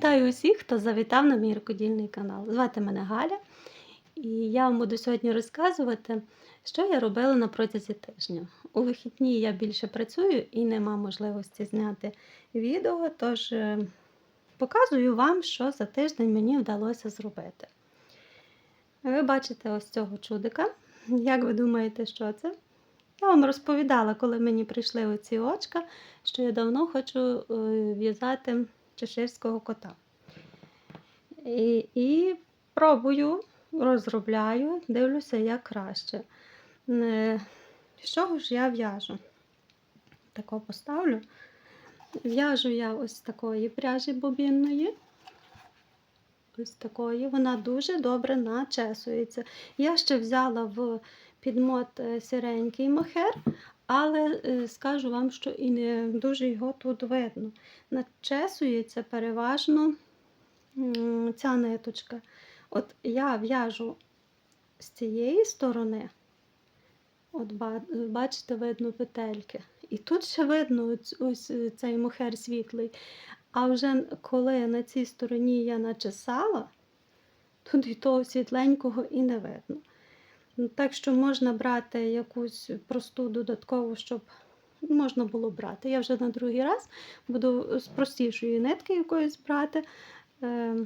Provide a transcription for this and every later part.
Вітаю усіх, хто завітав на мій рукодільний канал. Звати мене Галя, і я вам буду сьогодні розказувати, що я робила на протязі тижня. У вихідні я більше працюю і нема можливості зняти відео, тож е, показую вам, що за тиждень мені вдалося зробити. Ви бачите ось цього чудика. Як ви думаєте, що це? Я вам розповідала, коли мені прийшли оці очка, що я давно хочу е, в'язати чеширського кота. І, і пробую, розробляю, дивлюся, як краще. Е, З чого ж я в'яжу? Тако поставлю. В'яжу я ось такої пряжі бобінної. Ось такої. Вона дуже добре начесується. Я ще взяла в підмот е, сіренький мохер, але е, скажу вам, що і не дуже його тут видно. Начесується переважно ця ниточка. От я в'яжу з цієї сторони, от бачите, видно петельки. І тут ще видно ось, е, цей мохер світлий. А вже коли на цій стороні я начесала, тут і того світленького і не видно. Ну, Так що можна брати якусь просту додаткову, щоб можна було брати. Я вже на другий раз буду з простішої нитки якоїсь брати. Е,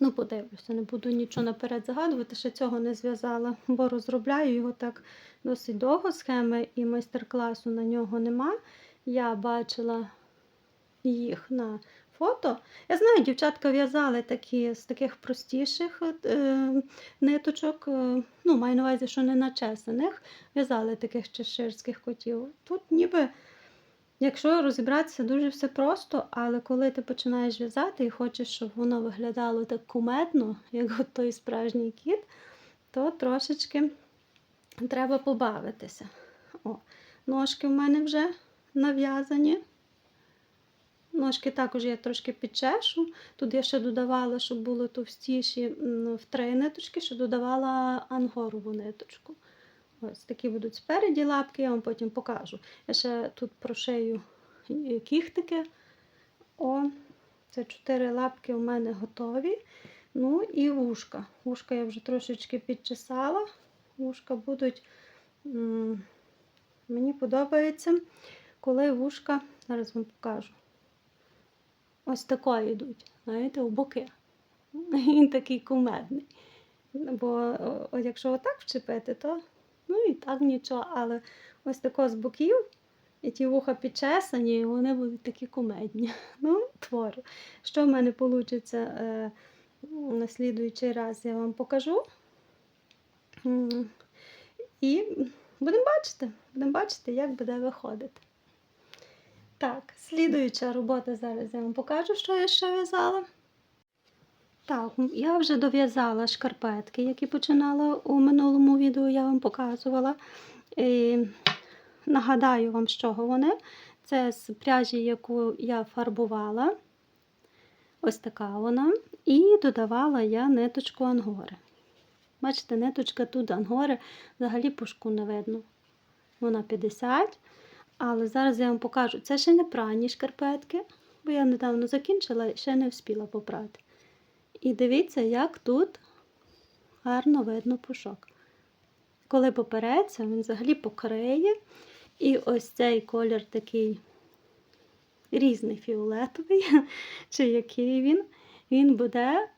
ну, подивлюся, не буду нічого наперед загадувати, ще цього не зв'язала, бо розробляю його так досить довго. Схеми і майстер-класу на нього нема. Я бачила їх на фото. Я знаю, дівчатка в'язали такі з таких простіших е, ниточок, е, ну, маю на увазі, що не начесаних, в'язали таких чеширських котів. Тут ніби, якщо розібратися, дуже все просто, але коли ти починаєш в'язати і хочеш, щоб воно виглядало так кумедно, як от той справжній кіт, то трошечки треба побавитися. О, ножки в мене вже нав'язані. Ножки також я трошки підчешу. Тут я ще додавала, щоб були товстіші в три ниточки, ще додавала ангорову ниточку. Ось такі будуть спереді лапки, я вам потім покажу. Я ще тут прошию е, кіхтики. О, це чотири лапки у мене готові. Ну і вушка. Вушка я вже трошечки підчесала. Вушка будуть. Мені подобається, коли вушка, зараз вам покажу ось такої йдуть, знаєте, у боки. Він такий кумедний. Бо якщо отак вчепити, то ну і так нічого, але ось тако з боків, і ті вуха підчесані, і вони будуть такі кумедні. Ну, творю. Що в мене вийде на слідуючий раз, я вам покажу. І будемо бачити, будемо бачити, як буде виходити. Так, слідуюча робота зараз я вам покажу, що я ще в'язала. Так, я вже дов'язала шкарпетки, які починала у минулому відео, я вам показувала. І нагадаю вам, з чого вони. Це з пряжі, яку я фарбувала. Ось така вона. І додавала я ниточку ангори. Бачите, ниточка тут ангори, взагалі пушку не видно. Вона 50. Але зараз я вам покажу. Це ще не прані шкарпетки, бо я недавно закінчила і ще не встигла попрати. І дивіться, як тут гарно видно пушок. Коли попереться, він взагалі покриє. І ось цей колір такий різний фіолетовий, чи який він, він буде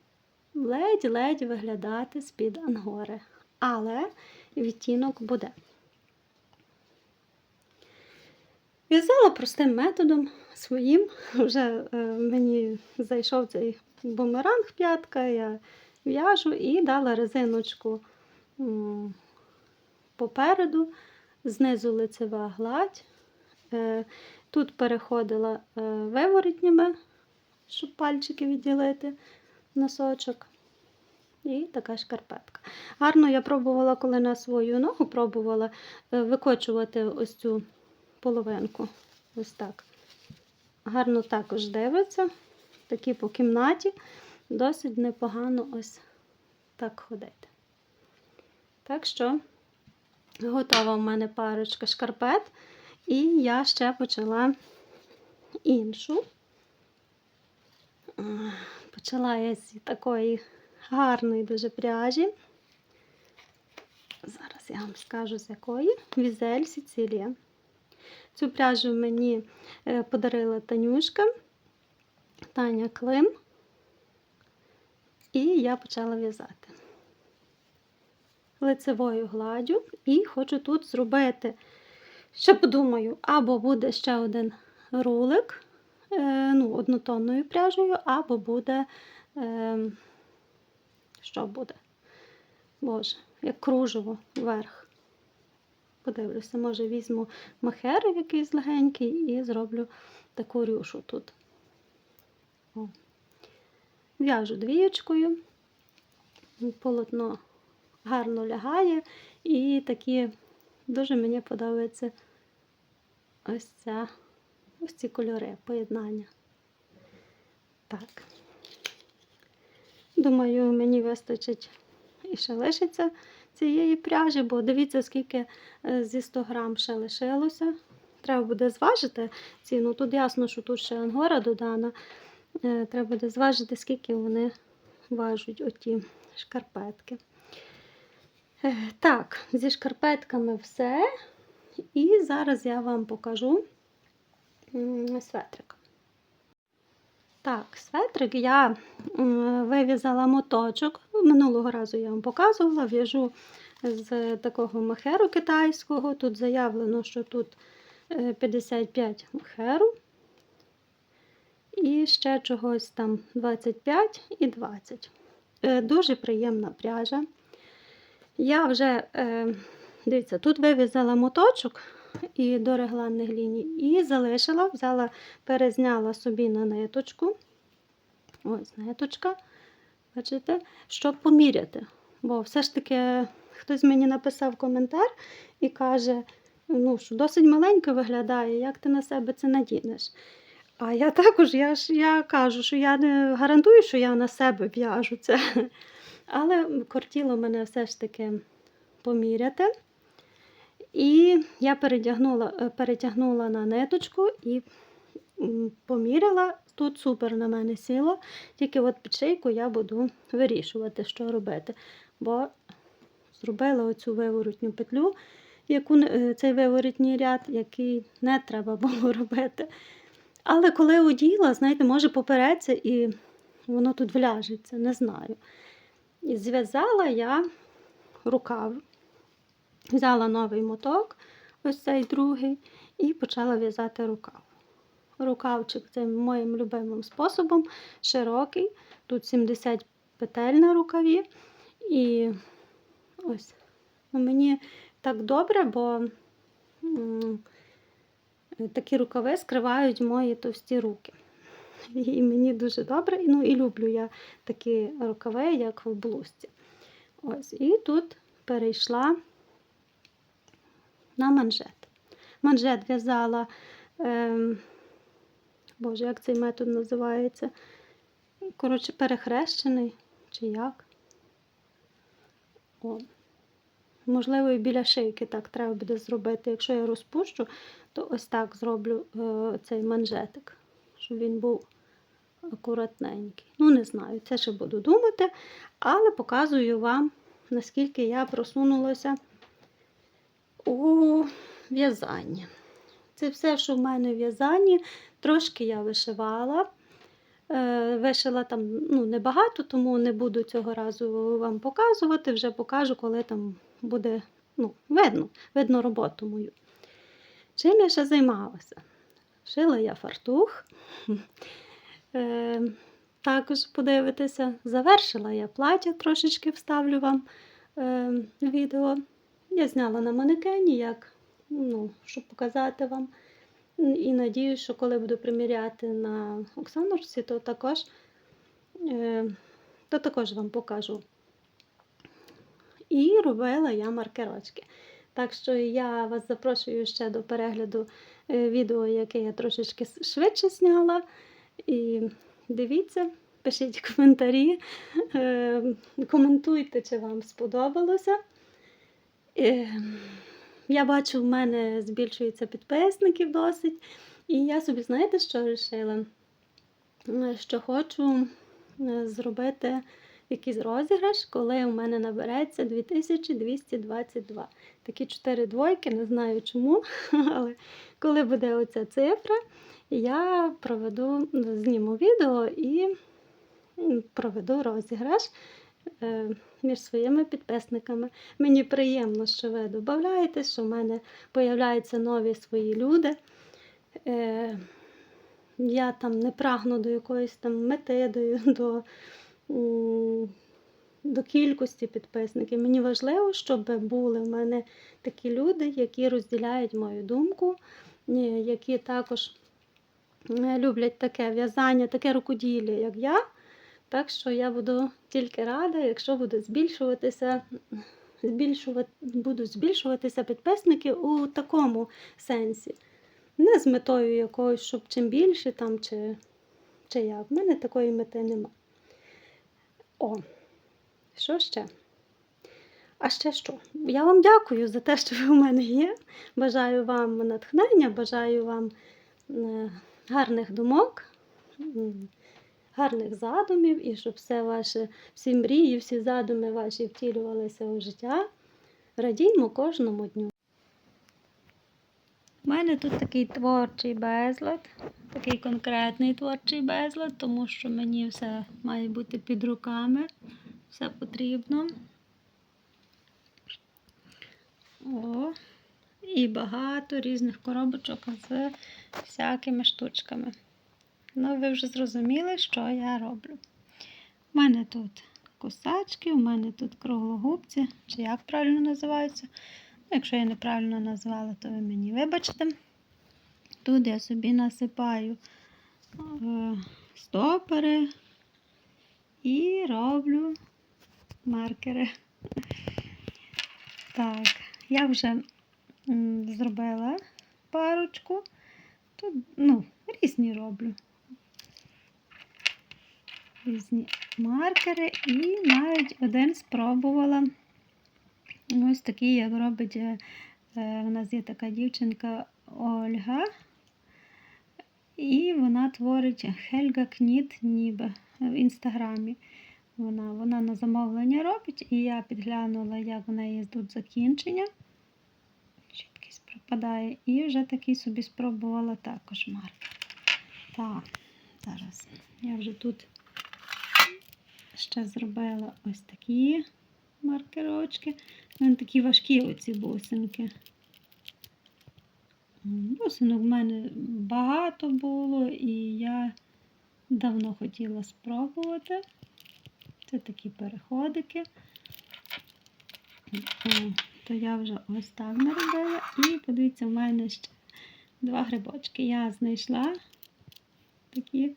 ледь-ледь виглядати з-під ангори. Але відтінок буде. В'язала простим методом своїм. Вже е, мені зайшов цей бумеранг п'ятка, я в'яжу і дала резиночку попереду, знизу лицева гладь. Е, тут переходила е, виворотніми, щоб пальчики відділити носочок. І така шкарпетка. Гарно я пробувала, коли на свою ногу пробувала викочувати ось цю половинку. Ось так. Гарно також дивиться. Такі по кімнаті. Досить непогано ось так ходити. Так що, готова в мене парочка шкарпет. І я ще почала іншу. Почала я з такої гарної дуже пряжі. Зараз я вам скажу з якої. Візель Сіцилія. Цю пряжу мені е, подарила Танюшка, Таня Клим. І я почала в'язати лицевою гладдю. І хочу тут зробити, ще подумаю, або буде ще один рулик е, ну, однотонною пряжею, або буде. Е, що буде? Боже, як кружево вверх. Подивлюся, може візьму махер якийсь легенький і зроблю таку рюшу тут. О. В'яжу двієчкою, полотно гарно лягає, і такі дуже мені подобається ось ця, ось ці кольори поєднання. Так. Думаю, мені вистачить і ще лишиться цієї пряжі, бо дивіться, скільки е, зі 100 грам ще лишилося. Треба буде зважити ціну. Тут ясно, що тут ще ангора додана. Е, Треба буде зважити, скільки вони важать оті шкарпетки. Е, Так, зі шкарпетками все. І зараз я вам покажу светрик. Так, светрик я вив'язала моточок. Минулого разу я вам показувала, в'яжу з такого махеру китайського. Тут заявлено, що тут е, 55 махеру. І ще чогось там 25 і 20. Е, Дуже приємна пряжа. Я вже, е, дивіться, тут вив'язала моточок і до регланних ліній, і залишила, взяла, перезняла собі на ниточку. Ось ниточка, бачите, щоб поміряти. Бо все ж таки хтось мені написав коментар і каже, ну, що досить маленько виглядає, як ти на себе це надінеш. А я також я ж я кажу, що я не гарантую, що я на себе в'яжу це. Але кортіло мене все ж таки поміряти. І я перетягнула, е, перетягнула на ниточку і поміряла. Тут супер на мене сіло, тільки от під шийку я буду вирішувати, що робити. Бо зробила оцю виворотню петлю, яку, е, цей виворотній ряд, який не треба було робити. Але коли оділа, знаєте, може попереться і воно тут вляжеться, не знаю. І зв'язала я рукав. Взяла новий моток, ось цей другий, і почала в'язати рукав. Рукавчик цим моїм любимим способом, широкий. Тут 70 петель на рукаві. І ось ну, мені так добре, бо такі рукави скривають мої товсті руки. І мені дуже добре. Ну і люблю я такі рукави, як в блузці. Ось, і тут перейшла на манжет. Манжет в'язала, ем, боже, як цей метод називається? Коротше, перехрещений чи як? О. Можливо, і біля шийки так треба буде зробити. Якщо я розпущу, то ось так зроблю е, цей манжетик, щоб він був акуратненький. Ну, не знаю, це ще буду думати, але показую вам, наскільки я просунулася у в'язанні. Це все, що в мене в в'язанні. Трошки я вишивала. Е, Вишила там ну, небагато, тому не буду цього разу вам показувати. Вже покажу, коли там буде ну, видно, видно роботу мою. Чим я ще займалася? Шила я фартух. Е, також подивитися. Завершила я плаття, трошечки вставлю вам е, відео. Я зняла на манекені, як, ну, щоб показати вам. І надіюсь, що коли буду приміряти на Оксанорці, то також, е, то також вам покажу. І робила я маркерочки. Так що я вас запрошую ще до перегляду е, відео, яке я трошечки швидше зняла. І дивіться, пишіть коментарі, е, коментуйте, чи вам сподобалося. Е, Я бачу, в мене збільшується підписників досить. І я собі, знаєте, що вирішила? е, що хочу е, зробити якийсь розіграш, коли у мене набереться 2222. Такі чотири двойки, не знаю чому, але коли буде оця цифра, я проведу, зніму відео і проведу розіграш між своїми підписниками. Мені приємно, що ви додаєтесь, що в мене появляються нові свої люди. Е, я там не прагну до якоїсь там мети, до, до, кількості підписників. Мені важливо, щоб були в мене такі люди, які розділяють мою думку, е, які також е, люблять таке в'язання, таке рукоділля, як я. Так що я буду тільки рада, якщо буде збільшуватися, збільшувати, будуть збільшуватися підписники у такому сенсі. Не з метою якоюсь, щоб чим більше там, чи, чи як. В мене такої мети нема. О, що ще? А ще що? Я вам дякую за те, що ви у мене є. Бажаю вам натхнення, бажаю вам е, гарних думок, гарних задумів, і щоб все ваше, всі мрії, всі задуми ваші втілювалися у життя. Радіймо кожному дню. У мене тут такий творчий безлад, такий конкретний творчий безлад, тому що мені все має бути під руками, все потрібно. О, і багато різних коробочок з всякими штучками. Ну, ви вже зрозуміли, що я роблю. У мене тут косачки, у мене тут круглогубці, чи як правильно називаються. Ну, Якщо я неправильно назвала, то ви мені вибачте. Тут я собі насипаю е, стопери і роблю маркери. Так, я вже зробила парочку. Тут, ну, різні роблю. Різні маркери і навіть один спробувала. Ось такий, як робить, е, е, у нас є така дівчинка Ольга. І вона творить Хельга Кніт ніби в інстаграмі. Вона, вона на замовлення робить, і я підглянула, як в неї тут закінчення. Чіткість пропадає. І вже такий собі спробувала також маркер. Так, зараз я вже тут ще зробила ось такі маркерочки. Вони такі важкі оці бусинки. Бусинок в мене багато було, і я давно хотіла спробувати. Це такі переходики. То я вже ось так наробила. І подивіться, в мене ще два грибочки. Я знайшла такі.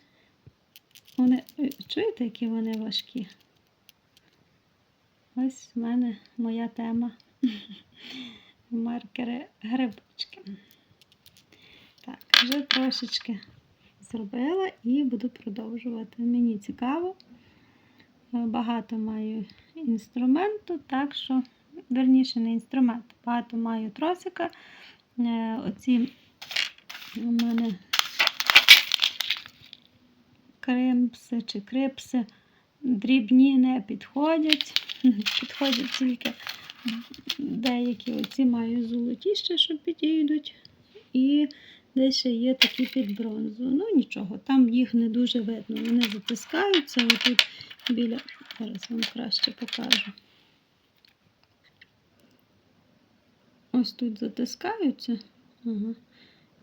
Вони, е, чуєте, які вони важкі? Ось в мене моя тема. Маркери грибочки. Так, вже трошечки зробила і буду продовжувати. Мені цікаво. Е, Багато маю інструменту, так що, верніше, не інструмент, багато маю тросика. Е, Оці у мене кримпси чи крипси дрібні не підходять. Підходять тільки деякі оці маю золотіще, що підійдуть. І десь ще є такі під бронзу. Ну нічого, там їх не дуже видно. Вони затискаються отут біля. Зараз вам краще покажу. Ось тут затискаються. Ага.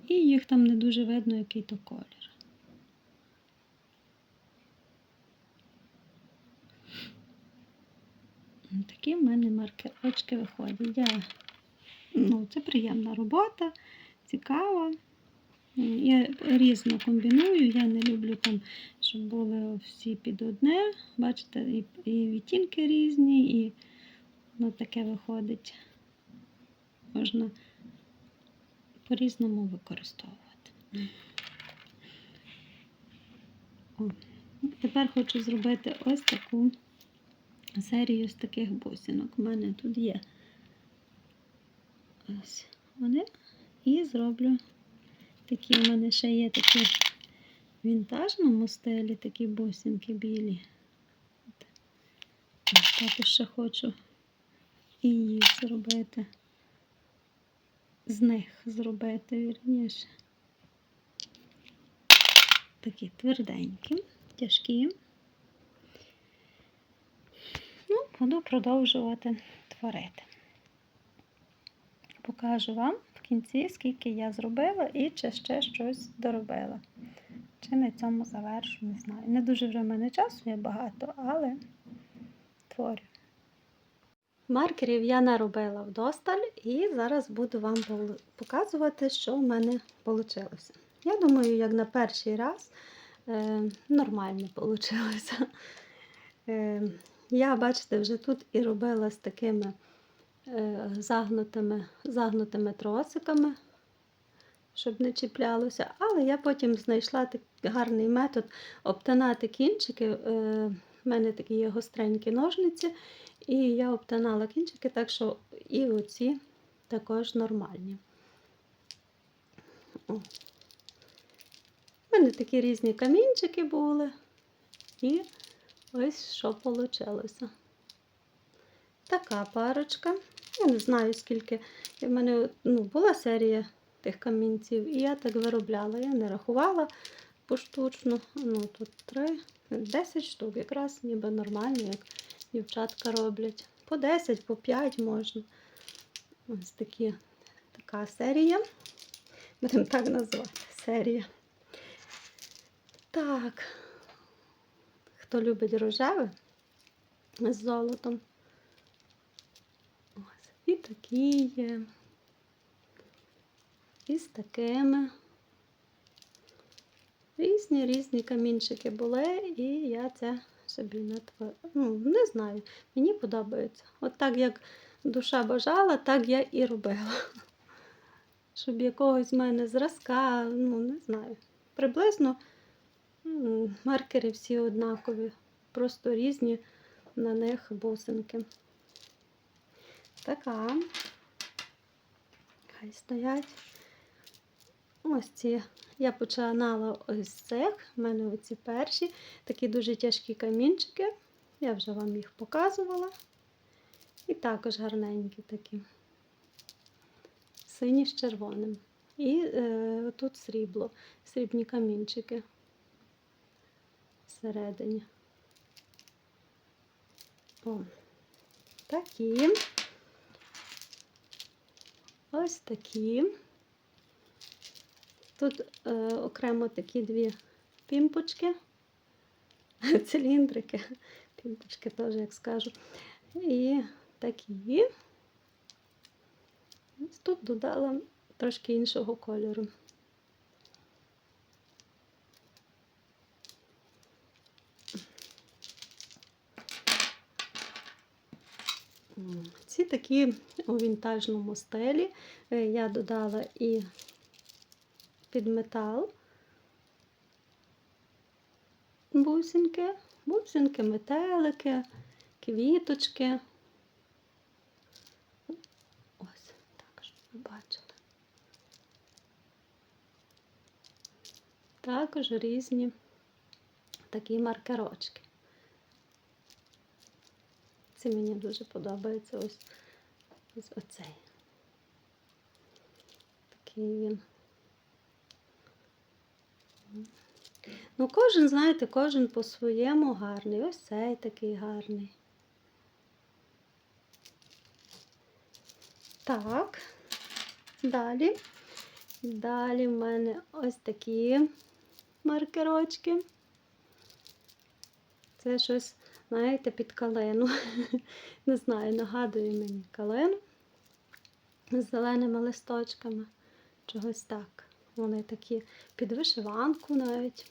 І їх там не дуже видно, який то колір. Такі в мене маркерочки виходять. Я, ну, це приємна робота, цікава. Я різно комбіную, я не люблю там, щоб були всі під одне. Бачите, і, і відтінки різні, і ну, таке виходить. Можна по-різному використовувати. О, тепер хочу зробити ось таку серію з таких бусинок. У мене тут є ось вони. І зроблю такі. У мене ще є такі в вінтажному стилі такі бусинки білі. Також ще хочу і їх зробити. З них зробити вірніше. Такі тверденькі, тяжкі. Ну, буду продовжувати творити. Покажу вам в кінці, скільки я зробила і чи ще щось доробила. Чи на цьому завершу, не знаю. Не дуже вже в мене часу є багато, але творю. Маркерів я наробила вдосталь і зараз буду вам показувати, що в мене вийшло. Я думаю, як на перший раз е, нормально вийшло. Е, я, бачите, вже тут і робила з такими е, загнутими, загнутими тросиками, щоб не чіплялося. Але я потім знайшла такий гарний метод обтинати кінчики. Е, в мене такі є гостренькі ножниці, і я обтинала кінчики, так що і оці також нормальні. О. У мене такі різні камінчики були. І ось що вийшло. Така парочка. Я не знаю, скільки. В мене ну, була серія тих камінців, і я так виробляла. Я не рахувала поштучно. Ну, тут три, 10 штук, якраз ніби нормально, як дівчатка роблять. По 10, по 5 можна. Ось такі, така серія. Будемо так назвати серія. Так. Хто любить рожеве з золотом. Ось. І такі є. І з такими. Різні різні камінчики були, і я це собі натворила. Ну, не знаю, мені подобається. От так як душа бажала, так я і робила. Щоб якогось в мене зразка, ну, не знаю. Приблизно маркери всі однакові, просто різні на них бусинки. Така. Хай стоять. Ось ці. Я починала ось з цих. У мене оці перші, такі дуже тяжкі камінчики. Я вже вам їх показувала. І також гарненькі такі. Сині з червоним. І е, тут срібло, срібні камінчики всередині. О, такі. Ось такі. Тут е, окремо такі дві пімпочки, циліндрики, пімпочки теж, як скажу. І такі. Тут додала трошки іншого кольору. Ці такі у вінтажному стилі. Е, Я додала і під метал бусинки, бусинки, метелики, квіточки. Ось так, щоб ви бачили. Також різні такі маркерочки. Це мені дуже подобається ось, ось оцей. Такий він. Ну, кожен, знаєте, кожен по-своєму гарний. Ось цей такий гарний. Так, далі. Далі в мене ось такі маркерочки. Це щось, знаєте, під калину. Не знаю, нагадує мені калину з зеленими листочками. Чогось так. Вони такі під вишиванку навіть.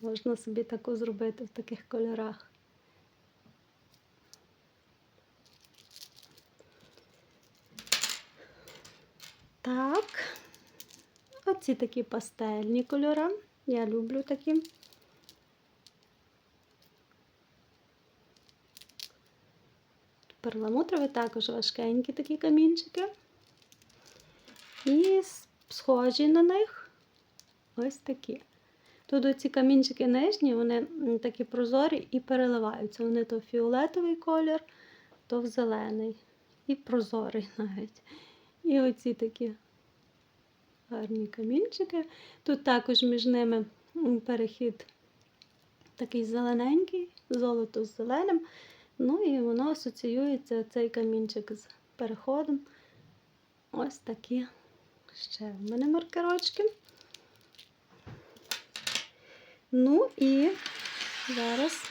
Можна собі таку зробити в таких кольорах. Так, оці такі пастельні кольори. Я люблю такі. Перламутрові також важкенькі такі камінчики. І схожі на них ось такі. Тут ці камінчики нижні, вони такі прозорі і переливаються. Вони то в фіолетовий колір, то в зелений. І прозорий навіть. І оці такі гарні камінчики. Тут також між ними перехід такий зелененький, золото з зеленим. Ну і воно асоціюється цей камінчик з переходом. Ось такі ще в мене маркерочки. Ну і зараз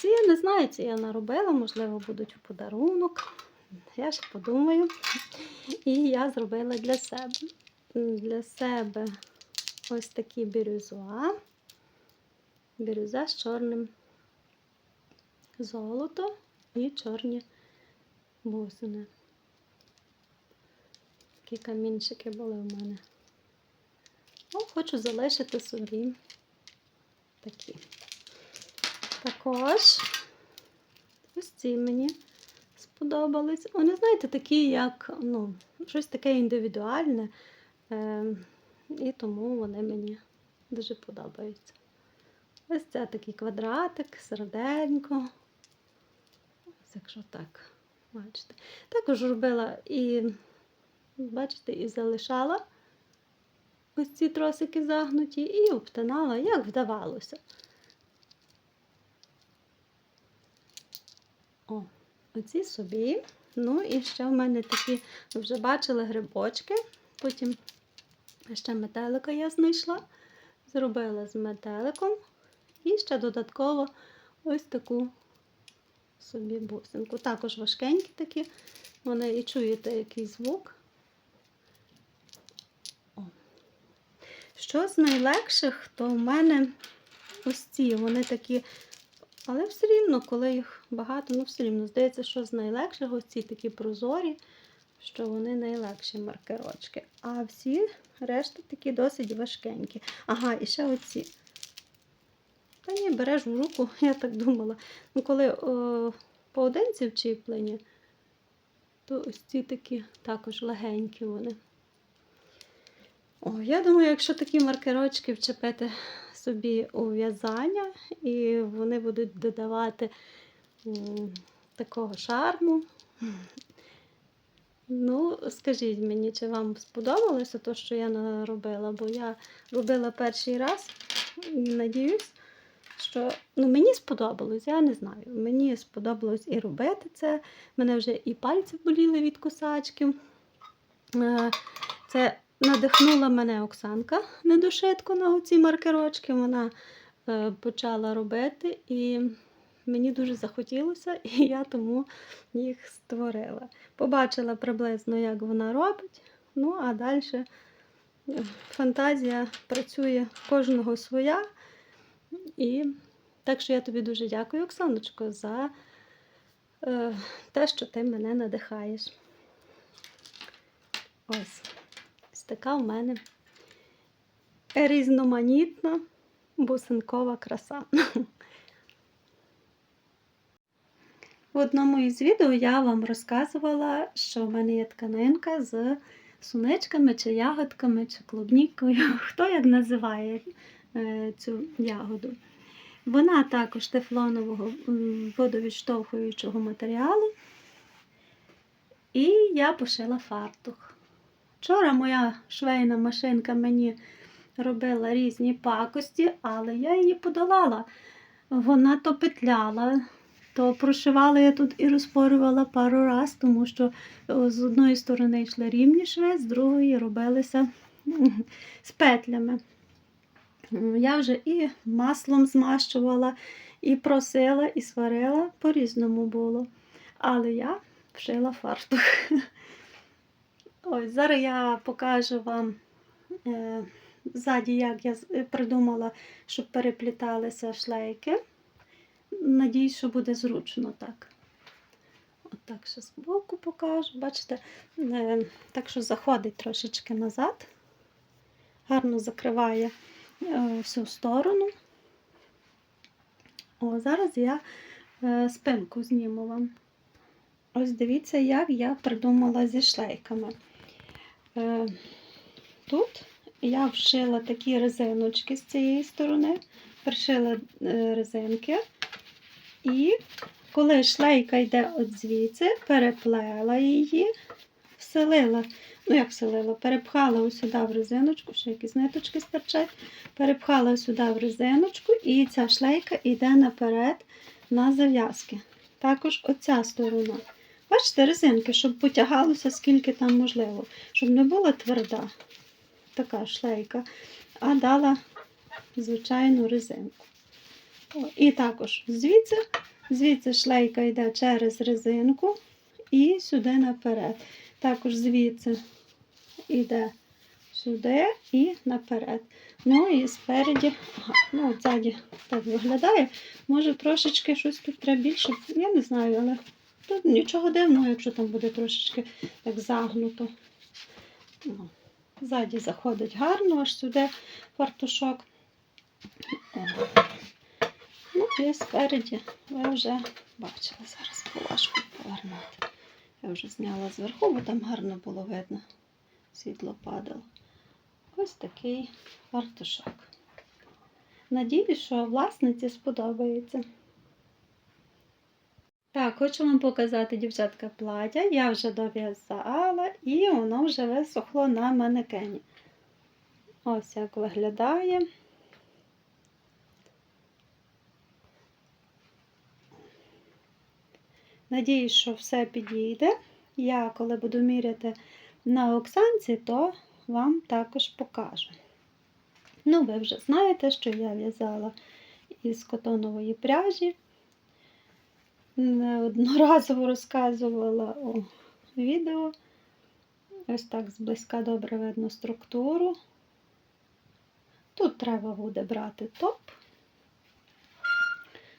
ці я не знаю, ці я наробила, можливо, будуть у подарунок. Я ж подумаю. І я зробила для себе. Для себе ось такі бірюзуа. Бірюза з чорним золото і чорні бусини. Такі камінчики були в мене. Ну, хочу залишити собі такі. Також ось ці мені сподобались. Вони, знаєте, такі, як ну, щось таке індивідуальне. Е, і тому вони мені дуже подобаються. Ось це такий квадратик, серденько. Ось якщо так, бачите. Також робила і, бачите, і залишала ось ці тросики загнуті, і обтинала, як вдавалося. О, оці собі. Ну і ще в мене такі, ви вже бачили грибочки. Потім ще метелика я знайшла. Зробила з метеликом. І ще додатково ось таку собі бусинку. Також важкенькі такі. Вони і чуєте який звук. О. Що з найлегших, то в мене ось ці, вони такі, але все рівно, коли їх багато, ну все рівно, здається, що з найлегших ось ці такі прозорі, що вони найлегші маркерочки. А всі решта такі досить важкенькі. Ага, і ще оці. Та ні, береш в руку, я так думала. Ну, коли о, поодинці вчіплені, то ось ці такі також легенькі вони. О, я думаю, якщо такі маркерочки вчепити собі у в'язання, і вони будуть додавати м, такого шарму. Ну, скажіть мені, чи вам сподобалося те, що я наробила, бо я робила перший раз і надіюсь, що ну, мені сподобалось, я не знаю. Мені сподобалось і робити це. Мене вже і пальці боліли від кусачків. Е, Це надихнула мене Оксанка недошитко на ці маркерочки. Вона е, почала робити, і мені дуже захотілося, і я тому їх створила. Побачила приблизно, як вона робить. Ну, а далі фантазія працює кожного своя. І так що я тобі дуже дякую, Оксаночко, за е, те, що ти мене надихаєш. Ось. Така в мене різноманітна бусинкова краса. В одному із відео я вам розказувала, що в мене є тканинка з суничками чи ягодками, чи клубнікою, хто як називає цю ягоду. Вона також тефлонового водовідштовхуючого матеріалу. І я пошила фартух. Вчора моя швейна машинка мені робила різні пакості, але я її подолала. Вона то петляла, то прошивала я тут і розпорювала пару раз, тому що з одної сторони йшли рівні шви, з другої робилися з петлями. Я вже і маслом змащувала, і просила, і сварила, по-різному було. Але я вшила фартух. Ось зараз я покажу вам е, ззаді, як я е, придумала, щоб перепліталися шлейки. Надіюсь, що буде зручно так. От так ще збоку покажу. Бачите, е, так що заходить трошечки назад, гарно закриває всю сторону. О, зараз я е, спинку зніму вам. Ось дивіться, як я придумала зі шлейками. Е, Тут я вшила такі резиночки з цієї сторони, пришила е, резинки. І коли шлейка йде от звідси, переплела її, вселила, ну як вселила, перепхала ось сюди в резиночку, ще якісь ниточки стирчать, перепхала сюди в резиночку, і ця шлейка йде наперед на зав'язки. Також оця сторона. Бачите, резинки, щоб потягалося скільки там можливо, щоб не була тверда така шлейка, а дала звичайну резинку. О, і також звідси, звідси шлейка йде через резинку і сюди наперед. Також звідси йде сюди і наперед. Ну і спереді, ага, ну от ззаді так виглядає. Може трошечки щось тут треба більше, я не знаю, але тут нічого дивного, якщо там буде трошечки так загнуто. Ну, Ззаді заходить гарно, аж сюди фартушок. Ну і спереді ви вже бачили, зараз важко повернути. Я вже зняла зверху, бо там гарно було видно. Світло падало. Ось такий фартушок. Надіюсь, що власниці сподобається. Так, хочу вам показати, дівчатка, плаття. Я вже дов'язала і воно вже висохло на манекені. Ось як виглядає. Надіюсь, що все підійде. Я, коли буду міряти на Оксанці, то вам також покажу. Ну, ви вже знаєте, що я в'язала із котонової пряжі. Неодноразово розказувала у відео. Ось так зблизька добре видно структуру. Тут треба буде брати топ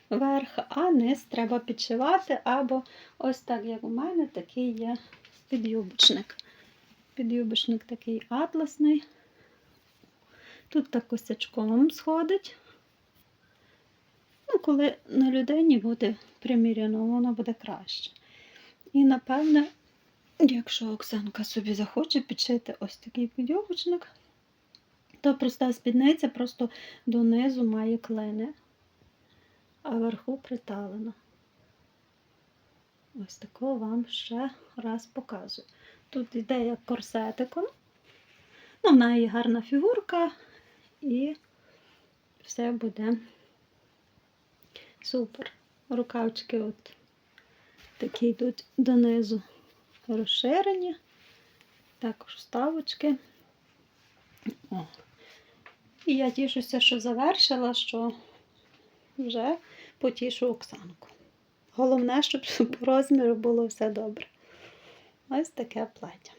верх, а низ треба підшивати, або ось так, як у мене, такий є підюбочник. Підюбочник такий атласний. Тут так косячком сходить. Ну, коли на людині буде приміряно, воно буде краще. І, напевне, якщо Оксанка собі захоче підшити ось такий підйобочник, то проста спідниця просто донизу має клини, а вверху приталена. Ось такого вам ще раз показую. Тут йде як корсетиком. Ну, в неї гарна фігурка і все буде супер. Рукавчики от такі йдуть донизу розширені, також вставочки. О. І я тішуся, що завершила, що вже потішу Оксанку. Головне, щоб по розміру було все добре. Ось таке плаття.